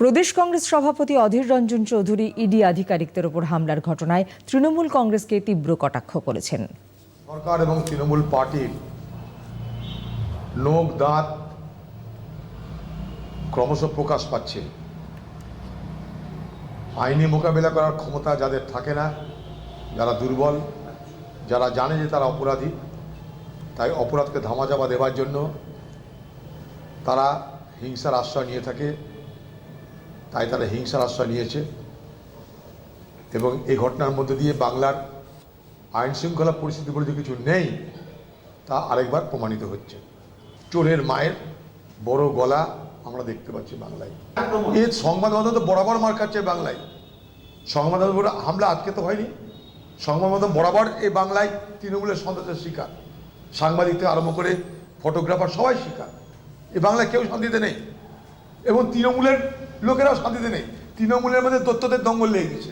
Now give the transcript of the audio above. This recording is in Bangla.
প্রদেশ কংগ্রেস সভাপতি অধীর রঞ্জন চৌধুরী ইডি আধিকারিকদের ওপর হামলার ঘটনায় তৃণমূল কংগ্রেসকে তীব্র কটাক্ষ করেছেন। সরকার এবং তৃণমূল পার্টির নোক দাঁত ক্রমশ প্রকাশ পাচ্ছে। আইনি মোকাবেলা করার ক্ষমতা যাদের থাকে না, যারা দুর্বল, যারা জানে যে তারা অপরাধী, তাই অপরাধকে ধামাচাপা দেওয়ার জন্য তারা হিংসার আশ্রয় নিয়ে থাকে। তাই তারা হিংসার আশ্রয় নিয়েছে। এবং এই ঘটনার মধ্যে দিয়ে বাংলার আইন শৃঙ্খলা পরিস্থিতি বলে যে কিছু নেই, তা আরেকবার প্রমাণিত হচ্ছে। চোরের মায়ের বড় গলা আমরা দেখতে পাচ্ছি বাংলায়। এর সংবাদ মাধ্যম তো বরাবর মার খাচ্ছে বাংলায়। সংবাদ মাধ্যম হামলা আজকে তো হয়নি। সংবাদ মাধ্যম বরাবর এই বাংলায় তৃণমূলের সন্ত্রাসের শিকার। সাংবাদিক থেকে আরম্ভ করে ফটোগ্রাফার সবাই শিকার। এই বাংলায় কেউ শান্তিতে নেই। এবং তৃণমূলের লোকেরাও শান্তিতে নেই। তৃণমূলের মধ্যে দত্তদের দঙ্গল লেগে গেছে।